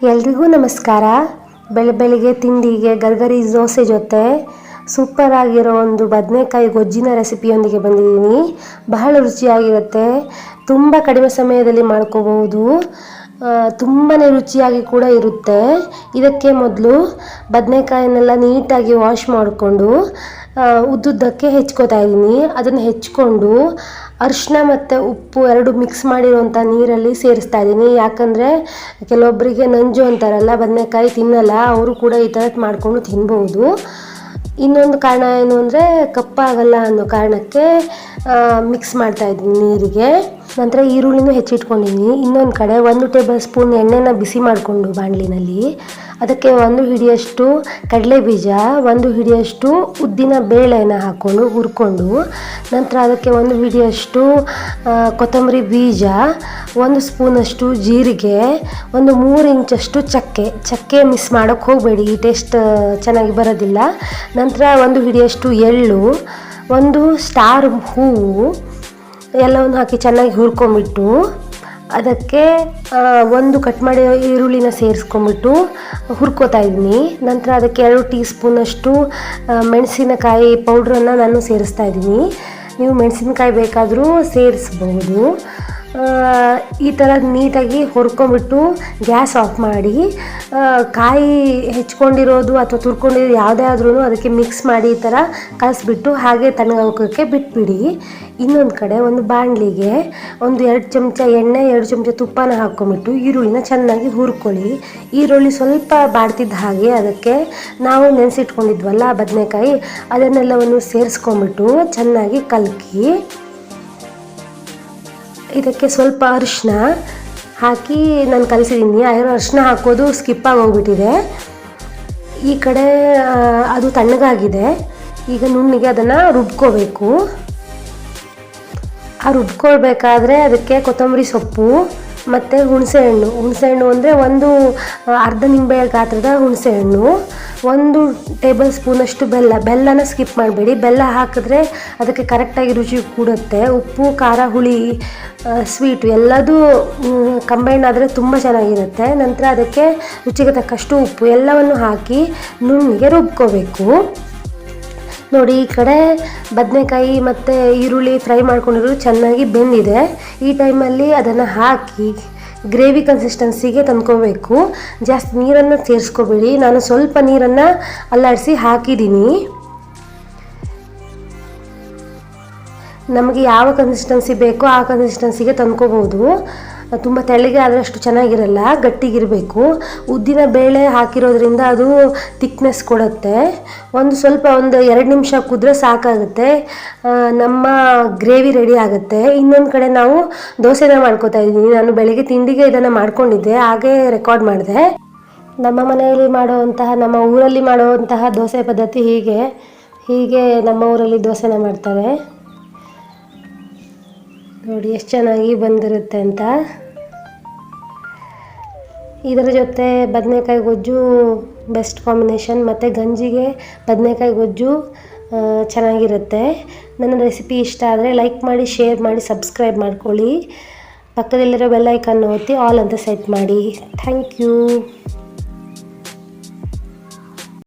ಎಲ್ರಿಗೂ ನಮಸ್ಕಾರ. ಬೆಳ ಬೆಳಿಗ್ಗೆ ತಿಂಡಿಗೆ ಗರ್ಗರಿ ದೋಸೆ ಜೊತೆ ಸೂಪರ್ ಆಗಿರೋ ಒಂದು ಬದನೆಕಾಯಿ ಗೊಜ್ಜಿನ ರೆಸಿಪಿಯೊಂದಿಗೆ ಬಂದಿದ್ದೀನಿ. ಬಹಳ ರುಚಿಯಾಗಿರುತ್ತೆ. ತುಂಬ ಕಡಿಮೆ ಸಮಯದಲ್ಲಿ ಮಾಡ್ಕೋಬಹುದು. ತುಂಬಾ ರುಚಿಯಾಗಿ ಕೂಡ ಇರುತ್ತೆ. ಇದಕ್ಕೆ ಮೊದಲು ಬದನೆಕಾಯನ್ನೆಲ್ಲ ನೀಟಾಗಿ ವಾಶ್ ಮಾಡಿಕೊಂಡು ಉದ್ದುದ್ದಕ್ಕೆ ಹೆಚ್ಕೋತಾ ಇದ್ದೀನಿ. ಅದನ್ನು ಹೆಚ್ಕೊಂಡು ಅರಿಶಿನ ಮತ್ತು ಉಪ್ಪು ಎರಡು ಮಿಕ್ಸ್ ಮಾಡಿರುವಂಥ ನೀರಲ್ಲಿ ಸೇರಿಸ್ತಾ ಇದ್ದೀನಿ. ಯಾಕಂದರೆ ಕೆಲವೊಬ್ಬರಿಗೆ ನಂಜು ಅಂತಾರಲ್ಲ, ಬದನೆಕಾಯಿ ತಿನ್ನಲ್ಲ, ಅವರು ಕೂಡ ಈ ಥರದ್ದು ಮಾಡಿಕೊಂಡು ತಿನ್ಬೋದು. ಇನ್ನೊಂದು ಕಾರಣ ಏನು ಅಂದರೆ ಕಪ್ಪಾಗಲ್ಲ ಅನ್ನೋ ಕಾರಣಕ್ಕೆ ಮಿಕ್ಸ್ ಮಾಡ್ತಾಯಿದ್ದೀನಿ ನೀರಿಗೆ. ನಂತರ ಈರುಳ್ಳಿನೂ ಹೆಚ್ಚಿಟ್ಕೊಂಡಿದ್ದೀನಿ. ಇನ್ನೊಂದು ಕಡೆ ಒಂದು ಟೇಬಲ್ ಸ್ಪೂನ್ ಎಣ್ಣೆನ ಬಿಸಿ ಮಾಡಿಕೊಂಡು ಬಾಣಲಿನಲ್ಲಿ. ಅದಕ್ಕೆ ಒಂದು ಹಿಡಿಯಷ್ಟು ಕಡಲೆ ಬೀಜ ಒಂದು ಹಿಡಿಯಷ್ಟು ಉದ್ದಿನ ಬೇಳೆನ ಹಾಕ್ಕೊಂಡು ಹುರ್ಕೊಂಡು, ನಂತರ ಅದಕ್ಕೆ ಒಂದು ಹಿಡಿಯಷ್ಟು ಕೊತ್ತಂಬರಿ ಬೀಜ, ಒಂದು ಸ್ಪೂನಷ್ಟು ಜೀರಿಗೆ, ಒಂದು ಮೂರು ಇಂಚಷ್ಟು ಚಕ್ಕೆ. ಚಕ್ಕೆ ಮಿಸ್ ಮಾಡೋಕ್ಕೆ ಹೋಗಬೇಡಿ, ಈ ಟೇಸ್ಟ್ ಚೆನ್ನಾಗಿ ಬರೋದಿಲ್ಲ. ನಂತರ ಒಂದು ಹಿಡಿಯಷ್ಟು ಎಳ್ಳು, ಒಂದು ಸ್ಟಾರ್ ಹೂವು ಎಲ್ಲವನ್ನು ಹಾಕಿ ಚೆನ್ನಾಗಿ ಹುರ್ಕೊಂಬಿಟ್ಟು ಅದಕ್ಕೆ ಒಂದು ಕಟ್ ಮಾಡಿ ಈರುಳ್ಳಿನ ಸೇರಿಸ್ಕೊಂಬಿಟ್ಟು ಹುರ್ಕೋತಾ ಇದ್ದೀನಿ. ನಂತರ ಅದಕ್ಕೆ ಎರಡು ಟೀ ಸ್ಪೂನಷ್ಟು ಮೆಣಸಿನಕಾಯಿ ಪೌಡ್ರನ್ನು ನಾನು ಸೇರಿಸ್ತಾ ಇದ್ದೀನಿ. ನೀವು ಮೆಣಸಿನಕಾಯಿ ಬೇಕಾದರೂ ಸೇರಿಸ್ಬೋದು. ಈ ಥರ ನೀಟಾಗಿ ಹುರ್ಕೊಂಬಿಟ್ಟು ಗ್ಯಾಸ್ ಆಫ್ ಮಾಡಿ ಕಾಯಿ ಹೆಚ್ಕೊಂಡಿರೋದು ಅಥವಾ ತುರ್ಕೊಂಡಿರೋದು ಯಾವುದೇ ಆದ್ರೂ ಅದಕ್ಕೆ ಮಿಕ್ಸ್ ಮಾಡಿ ಈ ಥರ ಕಲಸಿಬಿಟ್ಟು ಹಾಗೆ ತಣ್ಣಗೋಗೋಕ್ಕೆ ಬಿಟ್ಬಿಡಿ. ಇನ್ನೊಂದು ಕಡೆ ಒಂದು ಬಾಣಲಿಗೆ ಒಂದು ಎರಡು ಚಮಚ ಎಣ್ಣೆ, ಎರಡು ಚಮಚ ತುಪ್ಪನ ಹಾಕ್ಕೊಂಬಿಟ್ಟು ಈರುಳ್ಳಿನ ಚೆನ್ನಾಗಿ ಹುರ್ಕೊಳ್ಳಿ. ಈರುಳ್ಳಿ ಸ್ವಲ್ಪ ಬಾಡ್ತಿದ್ದ ಹಾಗೆ ಅದಕ್ಕೆ ನಾವು ನೆನೆಸಿಟ್ಕೊಂಡಿದ್ವಲ್ಲ ಬದನೆಕಾಯಿ, ಅದನ್ನೆಲ್ಲವನ್ನು ಸೇರಿಸ್ಕೊಂಬಿಟ್ಟು ಚೆನ್ನಾಗಿ ಕಲಕಿ ಇದಕ್ಕೆ ಸ್ವಲ್ಪ ಅರಿಶಿನ ಹಾಕಿ ನಾನು ಕಲಿಸಿದ್ದೀನಿ. ಅರಿಶಿನ ಹಾಕೋದು ಸ್ಕಿಪ್ ಹೋಗ್ಬಿಟ್ಟಿದೆ. ಈ ಕಡೆ ಅದು ತಣ್ಣಗಾಗಿದೆ. ಈಗ ನುಣ್ಣಿಗೆ ಅದನ್ನು ರುಬ್ಕೋಬೇಕು. ಆ ರುಬ್ಕೊಳ್ಬೇಕಾದ್ರೆ ಅದಕ್ಕೆ ಕೊತ್ತಂಬರಿ ಸೊಪ್ಪು ಮತ್ತು ಹುಣಸೆಹಣ್ಣು. ಹುಣಸೆಹಣ್ಣು ಅಂದರೆ ಒಂದು ಅರ್ಧ ನಿಂಬೆ ಗಾತ್ರದ ಹುಣಸೆಹಣ್ಣು. ಒಂದು ಟೇಬಲ್ ಸ್ಪೂನಷ್ಟು ಬೆಲ್ಲ. ಬೆಲ್ಲನ ಸ್ಕಿಪ್ ಮಾಡಬೇಡಿ. ಬೆಲ್ಲ ಹಾಕಿದ್ರೆ ಅದಕ್ಕೆ ಕರೆಕ್ಟಾಗಿ ರುಚಿ ಕೂಡುತ್ತೆ. ಉಪ್ಪು, ಖಾರ, ಹುಳಿ ಸ್ವೀಟು ಎಲ್ಲದೂ ಕಂಬೈಂಡ್ ಆದರೆ ತುಂಬ ಚೆನ್ನಾಗಿರುತ್ತೆ. ನಂತರ ಅದಕ್ಕೆ ರುಚಿಗೆ ತಕ್ಕಷ್ಟು ಉಪ್ಪು. ಎಲ್ಲವನ್ನು ಹಾಕಿ ನುಣ್ಣಿಗೆ ರುಬ್ಕೋಬೇಕು. ನೋಡಿ, ಈ ಕಡೆ ಬದನೆಕಾಯಿ ಮತ್ತು ಈರುಳ್ಳಿ ಫ್ರೈ ಮಾಡ್ಕೊಂಡಿರೋದು ಚೆನ್ನಾಗಿ ಬೆಂದಿದೆ. ಈ ಟೈಮಲ್ಲಿ ಅದನ್ನು ಹಾಕಿ ಗ್ರೇವಿ ಕನ್ಸಿಸ್ಟೆನ್ಸಿಗೆ ತಂದ್ಕೋಬೇಕು. ಜಾಸ್ತಿ ನೀರನ್ನು ಸೇರಿಸ್ಕೋಬೇಡಿ. ನಾನು ಸ್ವಲ್ಪ ನೀರನ್ನು ಅಲ್ಲಾಡಿಸಿ ಹಾಕಿದ್ದೀನಿ. ನಮಗೆ ಯಾವ ಕನ್ಸಿಸ್ಟೆನ್ಸಿ ಬೇಕೋ ಆ ಕನ್ಸಿಸ್ಟೆನ್ಸಿಗೆ ತಂದ್ಕೋಬೋದು. ತುಂಬ ತೆಳ್ಳಗೆ ಆದರೆ ಅಷ್ಟು ಚೆನ್ನಾಗಿರಲ್ಲ, ಗಟ್ಟಿಗಿರಬೇಕು. ಉದ್ದಿನ ಬೇಳೆ ಹಾಕಿರೋದ್ರಿಂದ ಅದು ತಿಕ್ನೆಸ್ ಕೊಡುತ್ತೆ. ಒಂದು ಸ್ವಲ್ಪ ಒಂದು ಎರಡು ನಿಮಿಷ ಕುದ್ರೆ ಸಾಕಾಗುತ್ತೆ. ನಮ್ಮ ಗ್ರೇವಿ ರೆಡಿ ಆಗುತ್ತೆ. ಇನ್ನೊಂದು ಕಡೆ ನಾವು ದೋಸೆನ ಮಾಡ್ಕೋತಾ ಇದ್ದೀನಿ. ನಾನು ಬೆಳಗ್ಗೆ ತಿಂಡಿಗೆ ಇದನ್ನು ಮಾಡ್ಕೊಂಡಿದ್ದೆ, ಹಾಗೆ ರೆಕಾರ್ಡ್ ಮಾಡಿದೆ. ನಮ್ಮ ಮನೆಯಲ್ಲಿ ಮಾಡುವಂತಹ, ನಮ್ಮ ಊರಲ್ಲಿ ಮಾಡುವಂತಹ ದೋಸೆ ಪದ್ಧತಿ ಹೀಗೆ. ಹೀಗೆ ನಮ್ಮ ಊರಲ್ಲಿ ದೋಸೆನ ಮಾಡ್ತಾರೆ. ನೋಡಿ, ಎಷ್ಟು ಚೆನ್ನಾಗಿ ಬಂದಿರುತ್ತೆ ಅಂತ. ಇದರ ಜೊತೆ ಬದನೆಕಾಯಿ ಗೊಜ್ಜು ಬೆಸ್ಟ್ ಕಾಂಬಿನೇಷನ್ ಮತ್ತು ಗಂಜಿಗೆ ಬದನೆಕಾಯಿ ಗೊಜ್ಜು ಚೆನ್ನಾಗಿರುತ್ತೆ. ನನ್ನ ರೆಸಿಪಿ ಇಷ್ಟ ಆದರೆ ಲೈಕ್ ಮಾಡಿ ಶೇರ್ ಮಾಡಿ ಸಬ್ಸ್ಕ್ರೈಬ್ ಮಾಡ್ಕೊಳ್ಳಿ. ಪಕ್ಕದಲ್ಲಿರೋ ಬೆಲ್ಲೈಕನ್ ಒತ್ತಿ ಆಲ್ ಅಂತ ಸೆಟ್ ಮಾಡಿ. Thank you